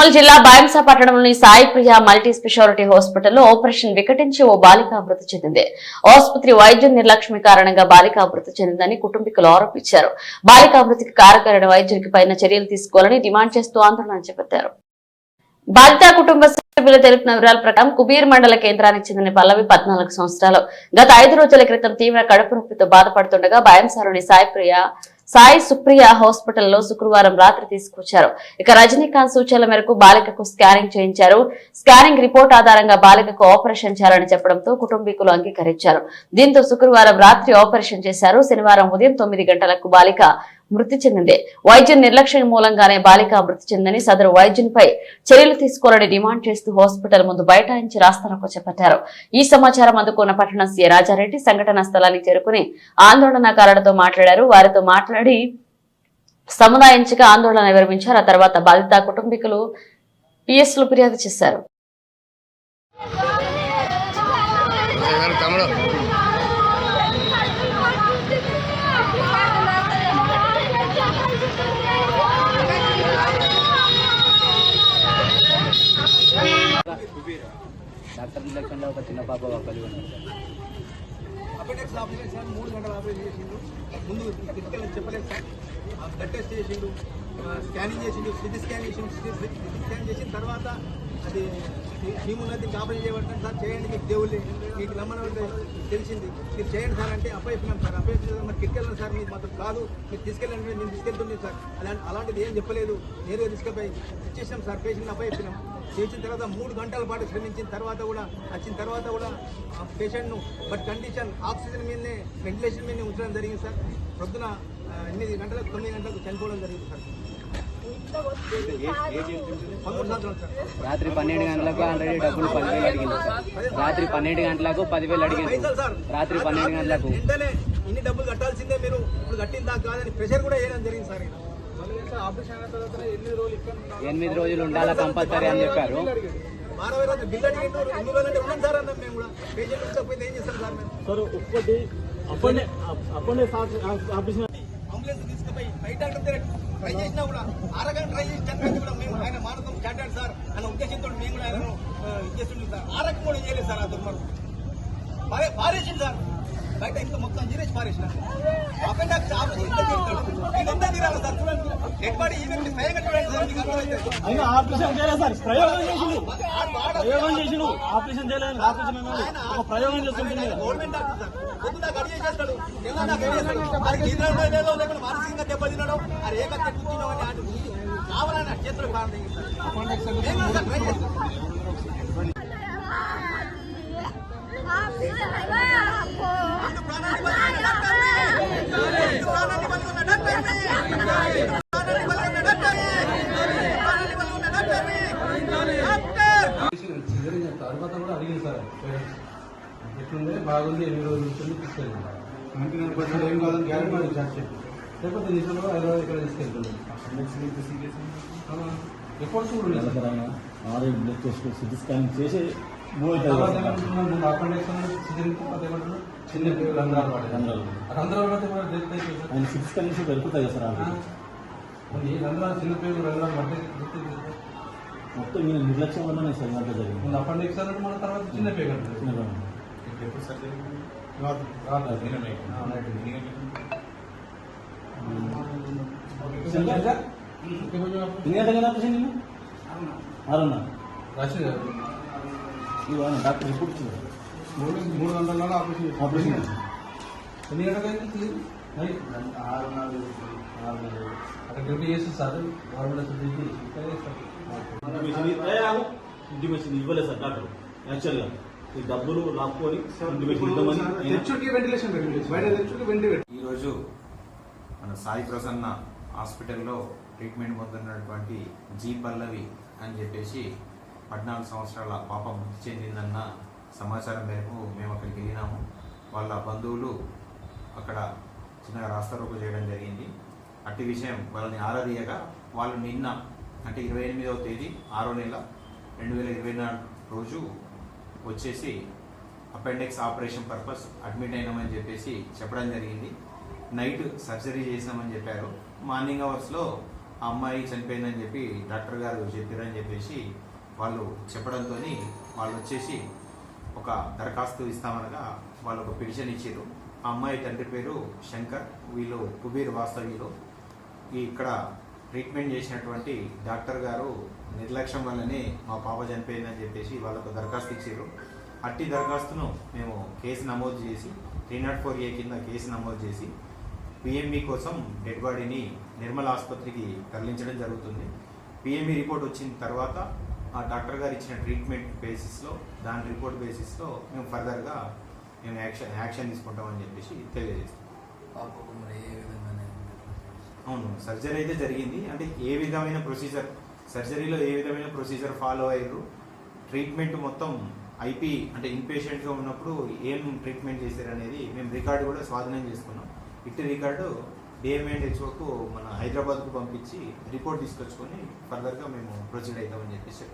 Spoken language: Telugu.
నిర్మల్ జిల్లా బాయంస పట్టణంలోని సాయి ప్రియ మల్టీ స్పెషాలిటీ హాస్పిటల్లో ఆపరేషన్ వికటించి ఓ బాలిక మృతి చెందింది. ఆసుపత్రి వైద్య నిర్లక్ష్యం కారణంగా బాలిక మృతి చెందిందని కుటుంబీకులు ఆరోపించారు. బాలిక మృతికి కారకరైన వైద్యునికి పైన చర్యలు తీసుకోవాలని డిమాండ్ చేస్తూ ఆందోళన చేపట్టారు. బాధిత కుటుంబ సభ్యులు తెలిపిన వివరాల ప్రకారం కుబీర్ మండల కేంద్రానికి చెందిన పల్లవి పద్నాలుగు సంవత్సరాలు. గత ఐదు రోజుల క్రితం తీవ్ర కడుపు నొప్పితో బాధపడుతుండగా బాయంసాలోని సాయిప్రియ సాయి సుప్రియ హాస్పిటల్లో శుక్రవారం రాత్రి తీసుకొచ్చారు. ఇక రజనీకాంత్ సూచనల మేరకు బాలికకు స్కానింగ్ చేయించారు. స్కానింగ్ రిపోర్ట్ ఆధారంగా బాలికకు ఆపరేషన్ చేయాలని చెప్పడంతో కుటుంబీకులు అంగీకరించారు. దీంతో శుక్రవారం రాత్రి ఆపరేషన్ చేశారు. శనివారం ఉదయం తొమ్మిది గంటలకు బాలిక మృతి చెందింది. వైద్యం నిర్లక్ష్యం మూలంగానే బాలిక మృతి చెందని సదరు వైద్యునిపై చర్యలు తీసుకోవాలని డిమాండ్ చేస్తూ హాస్పిటల్ ముందు బైఠాయించి రాస్తారోకో చేపట్టారు. ఈ సమాచారం అందుకున్న పట్టణ సీఏ రాజారెడ్డి సంఘటనా స్థలానికి చేరుకుని ఆందోళనకారులతో మాట్లాడారు. వారితో మాట్లాడి సముదాయించగా ఆందోళన విరమించారు. ఆ తర్వాత బాధిత కుటుంబీకులు పిఎస్లు ఫిర్యాదు చేశారు. ఒక చిన్న పాప కలిగి ఉన్నారు మూడు గంటల ఆపరేషన్ చేసిండు. ముందు క్రిటికల్ చెప్పలేదు సార్. బ్లడ్ టెస్ట్ చేసిండు స్కానింగ్ చేసిండు సిటీ స్కాన్ చేసిండు సిటీ స్కాన్ చేసిన తర్వాత అది ఉన్నది ఆపరేషన్ చేయబడుతుంది సార్ చేయండి మీకు దేవుళ్ళు. మీకు రమ్మని తెలిసింది. మీరు చేయండి సార్ అంటే అప్పయిపోయినాం సార్. అప్పయిపోయిన మరి కిటికెళ్ళండి సార్ మీకు మాత్రం కాదు. మీరు తీసుకెళ్ళండి నేను తీసుకెళ్తున్నాను సార్. అలాంటి అలాంటిది ఏం చెప్పలేదు. నేరుగా తీసుకెళ్ళి ఇచ్చేసాం సార్ పేషెంట్ని అప్పయిస్తున్నాం చేసిన తర్వాత మూడు గంటల పాటు శ్రమించిన తర్వాత కూడా వచ్చిన తర్వాత కూడా ఆ పేషెంట్ను బట్ కండిషన్ ఆక్సిజన్ మీదనే వెంటిలేషన్ మీదనే ఉంచడం జరిగింది సార్. ప్రొద్దున ఎనిమిది గంటలకు తొమ్మిది గంటలకు చనిపోవడం జరిగింది సార్. రాత్రి పన్నెండు గంటలకు ఆల్రెడీ డబ్బులు పదివేలు అడిగింది. రాత్రి పన్నెండు గంటలకు పదివేలు అడిగింది. రాత్రి పన్నెండు గంటలకు. వెంటనే ఇన్ని డబ్బులు కట్టాల్సిందే మీరు. ఇప్పుడు కట్టిన దాకా కాదని ప్రెషర్ కూడా వేయడం జరిగింది సార్ ఎనిమిది రోజులు ఉండాలా కంపల్సరీ అని చెప్పారు. Sir patient right hand doctor try చేసినా కూడా అరగంట ట్రై చేసి చనిపోయింది కూడా మేము ఆయన మానవం చాటాడు సార్ అన్న ఉద్దేశంతో మేము కూడా ఆయనను ఇచ్చేస్తుండే సార్. ఆ రకం కూడా చేయలేదు సార్ ఆ దుర్మార్గం. పారే పారేసింది సార్. బయట ఇంత మొత్తం జీరేసి పారేసిన. అక్కడ డెడ్ బాడీ ఆపరేషన్ చేయలేదు సార్ ప్రయోగం చేసిండు. ప్రయోగం చేసిండు. ఆపరేషన్ చేయలేదు ఆపరేషన్ అన్నాడు ఒక ప్రయోగం చేస్తుంటుంది గవర్నమెంట్ గడి చేసేస్తాడు గడి చేస్తాడు? మరి నిద్ర లేదో లేకుండా మానసికంగా అది అటు కావాలని చేతులు కారణం మేము కూడా సార్ ట్రై చేస్తాం రెండు ప్రాణాన్ని బతికిన డాక్టర్ని రెండు ప్రాణాన్ని బతికిన డాక్టర్ని రెండు ప్రాణాన్ని బతికిన డాక్టర్ని ప్రాణాన్ని బతికిన డాక్టర్ని డాక్టర్ జరిగిన తర్వాత కూడా అడిగింది సార్ పేరెంట్స్. ఎట్లుంది? బాగుంది ఎన్ని రోజులు ఉంటుంది? తీసుకెళ్ళింది ఏం కాదని గ్యారెంటీ ఇచ్చారు చెప్పి. లేకపోతే నిజంలో హైదరాబాద్ ఇక్కడ తీసుకెళ్తుంది. రిపోర్ట్స్ కూడా ఉన్నాయి. సార్. ఆర్ఐ బ్లడ్ టెస్ట్ సిటీ స్కానింగ్ చేసి మూవ్ అవుతుంది అపెండిక్స్ చిన్న పిల్లలు రంధ్రాలు పడ్డాయి. రంధ్రాలు. కూడా డెత్ అయిపోయింది సార్. ఆయన సిటీ దొరుకుతాయి కదా సార్ రంధ్రాలు చిన్న పిల్లలు రంధ్రాలు సార్. మొత్తం ఈయన నిర్లక్ష్యం వల్లనే సార్ ఇదంతా జరిగింది. ముందు అపెండిక్స్ అన్నట్టు మన తర్వాత చిన్న పేగంట చిన్నగా. ఎన్ని గంటలకు ఆపరేషన్ నేను ఆరున్నా రాసింది కదా. ఇవి ఆయన డాక్టర్ రిపోర్ట్ మూడు మూడు గంటల ఆపరేషన్. ఆపరేషన్. ఎన్ని గంటలకు అయింది నైట్? అక్కడ డ్యూటీ చేసి సార్. గవర్నమెంట్ డ్యూటీ చేసి ఇక్కడ చేస్తారు. ఇంటిమేషన్ ఇ- ఏ ఆగు. ఇంటిమేషన్ ఇవ్వలేదు సార్ డాక్టర్. యాక్చువల్గా ఈ డబ్బులు లాక్కొని ఇద్దామని తెచ్చుడికి వెంటిలేషన్ ఈరోజు మన సాయి ప్రసన్న హాస్పిటల్లో ట్రీట్మెంట్ పొందుతున్నటువంటి జీ పల్లవి అని చెప్పేసి పద్నాలుగు సంవత్సరాల పాప మృతి చెందిందన్న సమాచారం మేరకు మేము అక్కడికి వెళ్ళినాము. వాళ్ళ బంధువులు అక్కడ చిన్నగా రాస్తారోకో చేయడం జరిగింది. అట్టి విషయం వాళ్ళని ఆరాధీయగా వాళ్ళు నిన్న అంటే ఇరవై ఎనిమిదవ తేదీ ఆరో నెల రెండు వేల ఇరవై నాలుగు రోజు వచ్చేసి అపెండిక్స్ ఆపరేషన్ పర్పస్ అడ్మిట్ అయినామని చెప్పేసి చెప్పడం జరిగింది. నైట్ సర్జరీ చేసామని చెప్పారు. మార్నింగ్ అవర్స్లో ఆ అమ్మాయి చనిపోయిందని చెప్పి డాక్టర్ గారు చెప్పారని చెప్పేసి వాళ్ళు చెప్పడంతో వాళ్ళు వచ్చేసి ఒక దరఖాస్తు ఇస్తామనగా వాళ్ళు ఒక పిటిషన్ ఇచ్చారు ఆ అమ్మాయి తండ్రి పేరు శంకర్ వీళ్ళు కుబీర్ వాస్తవ్యులు. ఈ ఇక్కడ ట్రీట్మెంట్ చేసినటువంటి డాక్టర్ గారు నిర్లక్ష్యం వల్లనే మా పాప చనిపోయిందని చెప్పేసి వాళ్ళకు దరఖాస్తు ఇచ్చారు. అట్టి దరఖాస్తును మేము కేసు నమోదు చేసి త్రీ నాట్ ఫోర్ ఏ కింద కేసు నమోదు చేసి పిఎంఈ కోసం డెడ్ బాడీని నిర్మల్ ఆసుపత్రికి తరలించడం జరుగుతుంది. పిఎంఈ రిపోర్ట్ వచ్చిన తర్వాత ఆ డాక్టర్ గారు ఇచ్చిన ట్రీట్మెంట్ బేసిస్లో దాని రిపోర్ట్ బేసిస్లో మేము ఫర్దర్గా మేము యాక్షన్ యాక్షన్ తీసుకుంటామని చెప్పేసి తెలియజేస్తాం అవును సర్జరీ అయితే జరిగింది. అంటే ఏ విధమైన ప్రొసీజర్ సర్జరీలో ఏ విధమైన ప్రొసీజర్ ఫాలో అయ్యారు? ట్రీట్మెంట్ మొత్తం ఐపీ అంటే ఇన్పేషెంట్గా ఉన్నప్పుడు ఏం ట్రీట్మెంట్ చేశారు అనేది మేము రికార్డు కూడా స్వాధీనం చేసుకున్నాం. ఇట్టి రికార్డు డిఎంఎండ్ హెచ్ఓకు మన హైదరాబాద్కు పంపించి రిపోర్ట్ తీసుకొచ్చుకొని ఫర్దర్గా మేము ప్రొసీడ్ అవుతామని చెప్పేసి